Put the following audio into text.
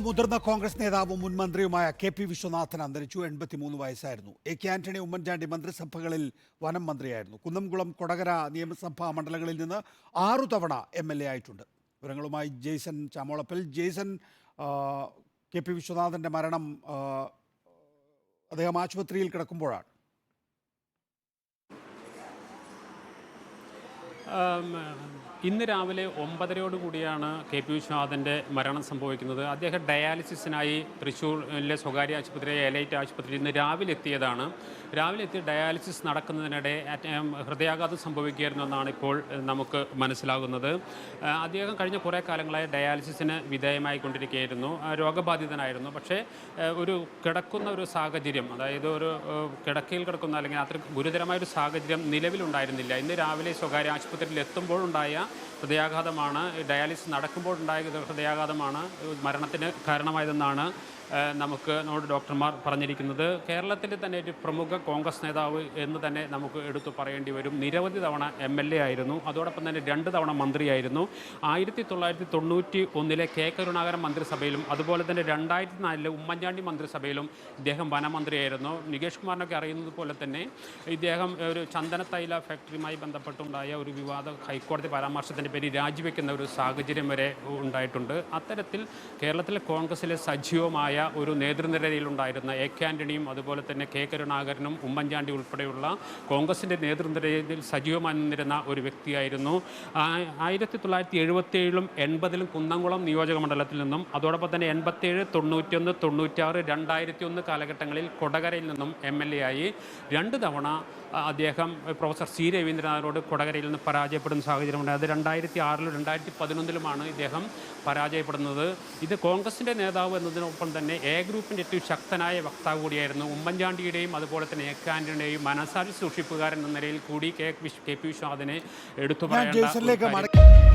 മുതിർന്ന കോൺഗ്രസ് നേതാവും മുൻ മന്ത്രിയുമായ കെ പി വിശ്വനാഥൻ അന്തരിച്ചു. എൺപത്തിമൂന്ന് വയസ്സായിരുന്നു. എ കെ ആന്റണി ഉമ്മൻചാണ്ടി മന്ത്രിസഭകളിൽ വനം മന്ത്രിയായിരുന്നു. കുന്നംകുളം കൊടകര നിയമസഭാ മണ്ഡലങ്ങളിൽ നിന്ന് ആറു തവണ എം എൽ എ ആയിട്ടുണ്ട്. വിവരങ്ങളുമായി ജെയ്സൺ ചാമോളപ്പൽ. ജെയ്സൺ കെ പി വിശ്വനാഥന്റെ മരണം അദ്ദേഹം ആശുപത്രിയിൽ കിടക്കുമ്പോഴാണ്. ഇന്ന് രാവിലെ ഒമ്പതരയോട് കൂടിയാണ് കെ പി വിശ്വനാഥന്റെ മരണം സംഭവിക്കുന്നത്. അദ്ദേഹം ഡയാലിസിസിനായി തൃശ്ശൂരിലെ സ്വകാര്യ ആശുപത്രി എലൈറ്റ് ആശുപത്രിയിൽ ഇന്ന് രാവിലെ എത്തിയതാണ്. രാവിലെ എത്തി ഡയാലിസിസ് നടക്കുന്നതിനിടെ ഹൃദയാഘാതം സംഭവിക്കുകയായിരുന്നു എന്നാണ് ഇപ്പോൾ നമുക്ക് മനസ്സിലാകുന്നത്. അദ്ദേഹം കഴിഞ്ഞ കുറേ കാലങ്ങളായി ഡയാലിസിസിന് വിധേയമായി കൊണ്ടിരിക്കുകയായിരുന്നു രോഗബാധിതനായിരുന്നു. പക്ഷേ ഒരു കിടക്കുന്ന ഒരു സാഹചര്യം അതായത് ഒരു കിടക്കയിൽ കിടക്കുന്ന അല്ലെങ്കിൽ അത്ര ഗുരുതരമായ ഒരു സാഹചര്യം നിലവിലുണ്ടായിരുന്നില്ല. ഇന്ന് രാവിലെ സ്വകാര്യ ആശുപത്രിയിൽ എത്തുമ്പോഴുണ്ടായ ഹൃദയാഘാതമാണ്. ഡയാലിസിസ് നടക്കുമ്പോഴുണ്ടായ ഉണ്ടായ ഹൃദയാഘാതമാണ്. മരണത്തിന് കാരണമായതെന്നാണ് നമുക്ക് നമ്മുടെ ഡോക്ടർമാർ പറഞ്ഞിരിക്കുന്നത്. കേരളത്തിലെ തന്നെ ഒരു പ്രമുഖ കോൺഗ്രസ് നേതാവ് എന്ന് തന്നെ നമുക്ക് എടുത്തു പറയേണ്ടി വരും. നിരവധി തവണ എം എൽ എ ആയിരുന്നു. അതോടൊപ്പം തന്നെ രണ്ട് തവണ മന്ത്രിയായിരുന്നു. ആയിരത്തി തൊള്ളായിരത്തി തൊണ്ണൂറ്റി ഒന്നിലെ കെ കരുണാകരൻ മന്ത്രിസഭയിലും അതുപോലെ തന്നെ രണ്ടായിരത്തി നാലിലെ ഉമ്മൻചാണ്ടി മന്ത്രിസഭയിലും ഇദ്ദേഹം വനമന്ത്രിയായിരുന്നു. നികേഷ് കുമാറിനൊക്കെ അറിയുന്നത് പോലെ തന്നെ ഇദ്ദേഹം ഒരു ചന്ദനത്തൈല ഫാക്ടറിയുമായി ബന്ധപ്പെട്ടുണ്ടായ ഒരു വിവാദ ഹൈക്കോടതി പരാമർശത്തിന്റെ പേരിൽ രാജിവെക്കുന്ന ഒരു സാഹചര്യം വരെ ഉണ്ടായിട്ടുണ്ട്. അത്തരത്തിൽ കേരളത്തിലെ കോൺഗ്രസിലെ സജീവമായ ഒരു നേതൃനിരയിലുണ്ടായിരുന്ന എ കെ ആന്റണിയും അതുപോലെ തന്നെ കെ കരുണാകരനും ഉമ്മൻചാണ്ടി ഉൾപ്പെടെയുള്ള കോൺഗ്രസിന്റെ നേതൃനിരയിൽ സജീവമായി നിന്നിരുന്ന ഒരു വ്യക്തിയായിരുന്നു. ആയിരത്തി തൊള്ളായിരത്തി എഴുപത്തി ഏഴിലും എൺപതിലും കുന്നംകുളം നിയോജക മണ്ഡലത്തിൽ നിന്നും അതോടൊപ്പം തന്നെ എൺപത്തേഴ് തൊണ്ണൂറ്റിയൊന്ന് തൊണ്ണൂറ്റാറ് രണ്ടായിരത്തി ഒന്ന് കാലഘട്ടങ്ങളിൽ കൊടകരയിൽ നിന്നും എം എൽ എ ആയി. രണ്ട് തവണ അദ്ദേഹം പ്രൊഫസർ സി രവീന്ദ്രനാഥിനോട് കൊടകരയിൽ നിന്ന് പരാജയപ്പെടുന്ന സാഹചര്യമുണ്ട്. അത് രണ്ടായിരത്തി ആറിലും രണ്ടായിരത്തി പതിനൊന്നിലുമാണ് ഇദ്ദേഹം പരാജയപ്പെടുന്നത്. ഇത് കോൺഗ്രസിന്റെ നേതാവ് എന്നതിനൊപ്പം തന്നെ എ ഗ്രൂപ്പിന്റെ ഏറ്റവും ശക്തനായ വക്താവ് കൂടിയായിരുന്നു. ഉമ്മൻചാണ്ടിയുടെയും അതുപോലെ തന്നെ എ കാൻഡിയുടെയും മനസാക്ഷി സൂക്ഷിപ്പുകാരൻ എന്ന നിലയിൽ കൂടി കെ കെ പി വിശ്വനാഥിനെ എടുത്തു പറയേണ്ട